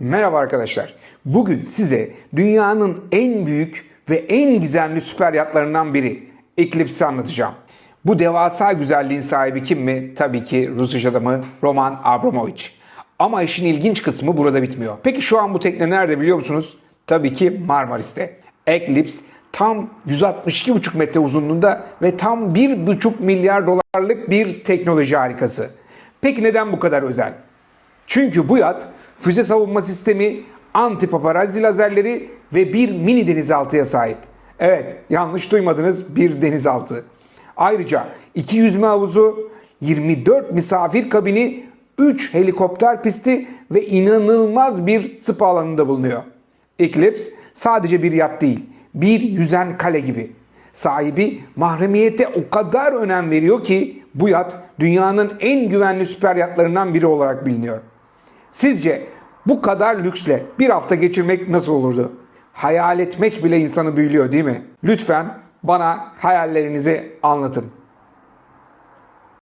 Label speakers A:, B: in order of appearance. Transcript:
A: Merhaba arkadaşlar. Bugün size dünyanın en büyük ve en gizemli süper yatlarından biri Eclipse'i anlatacağım. Bu devasa güzelliğin sahibi kim mi? Tabii ki Rus iş adamı Roman Abramovich. Ama işin ilginç kısmı burada bitmiyor. Peki şu an bu tekne nerede biliyor musunuz? Tabii ki Marmaris'te. Eclipse tam 162,5 metre uzunluğunda ve tam 1,5 milyar dolarlık bir teknoloji harikası. Peki neden bu kadar özel? Çünkü bu yat füze savunma sistemi, anti paparazzi lazerleri ve bir mini denizaltıya sahip. Evet, yanlış duymadınız bir denizaltı. Ayrıca iki yüzme havuzu, 24 misafir kabini, 3 helikopter pisti ve inanılmaz bir spa alanında bulunuyor. Eclipse sadece bir yat değil, bir yüzen kale gibi. Sahibi mahremiyete o kadar önem veriyor ki bu yat dünyanın en güvenli süper yatlarından biri olarak biliniyor. Sizce bu kadar lüksle bir hafta geçirmek nasıl olurdu? Hayal etmek bile insanı büyülüyor değil mi? Lütfen bana hayallerinizi anlatın.